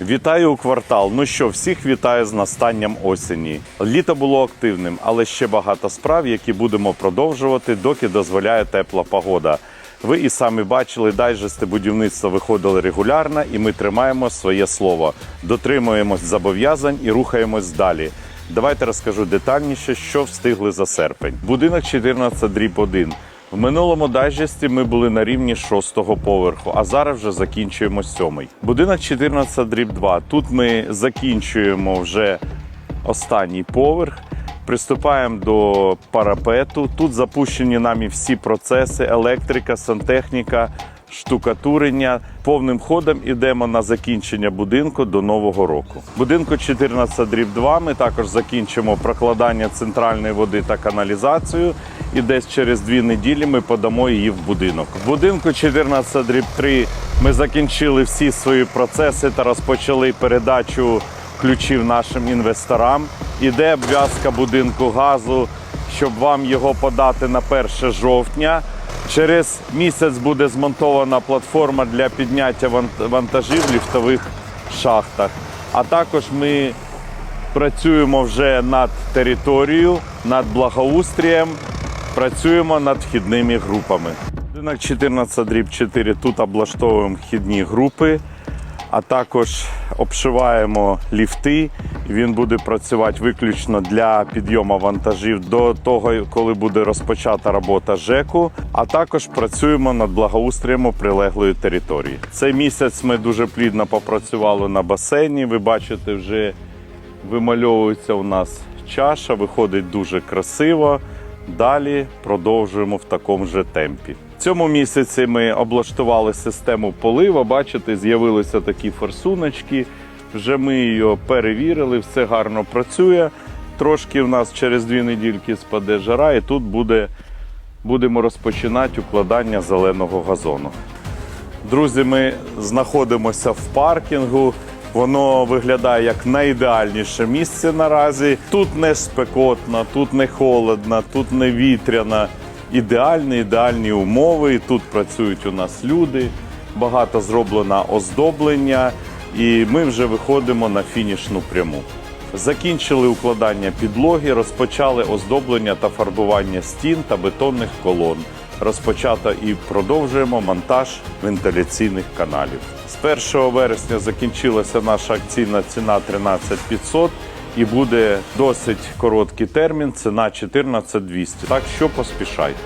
Вітаю у квартал. Ну що, всіх вітаю з настанням осені. Літо було активним, але ще багато справ, які будемо продовжувати, доки дозволяє тепла погода. Ви і самі бачили, дайджести будівництва виходили регулярно, і ми тримаємо своє слово, дотримуємось зобов'язань і рухаємось далі. Давайте розкажу детальніше, що встигли за серпень. Будинок 14 дріб 1. В минулому дайджесті ми були на рівні шостого поверху, а зараз вже закінчуємо сьомий. Будинок 14 дріб 2. Тут ми закінчуємо вже останній поверх. Приступаємо до парапету. Тут запущені нами всі процеси: електрика, сантехніка, штукатурення. Повним ходом ідемо на закінчення будинку до нового року. Будинку 14 дріб 2 ми також закінчимо прокладання центральної води та каналізацію. І десь через дві неділі ми подамо її в будинок. В будинку 14 дріб 3 ми закінчили всі свої процеси та розпочали передачу ключів нашим інвесторам. Іде обв'язка будинку газу, щоб вам його подати на 1 жовтня. Через місяць буде змонтована платформа для підняття вант- вантажів в ліфтових шахтах. А також ми працюємо вже над територією, над благоустрієм, працюємо над вхідними групами. Будинок 14 дріб 4 тут облаштовуємо вхідні групи, а також обшиваємо ліфти. Він буде працювати виключно для підйому вантажів до того, коли буде розпочата робота ЖЕКу. А також працюємо над благоустрієм прилеглої території. Цей місяць ми дуже плідно попрацювали на басейні. Ви бачите, вже вимальовується у нас чаша, виходить дуже красиво. Далі продовжуємо в такому же темпі. Цьому місяці ми облаштували систему полива. Бачите, з'явилися такі форсуночки. Вже ми її перевірили, все гарно працює. Трошки в нас через дві недільки спаде жара, і тут буде, будемо розпочинати укладання зеленого газону. Друзі, ми знаходимося в паркінгу. Воно виглядає як найідеальніше місце наразі. Тут не спекотно, тут не холодно, тут не вітряно. Ідеальні, ідеальні умови. Тут працюють у нас люди. Багато зроблено оздоблення, і ми вже виходимо на фінішну пряму. Закінчили укладання підлоги, розпочали оздоблення та фарбування стін та бетонних колон. Розпочато і продовжуємо монтаж вентиляційних каналів. З 1 вересня закінчилася наша акційна ціна 13 500 і буде досить короткий термін, ціна 14 200. Так що поспішайте.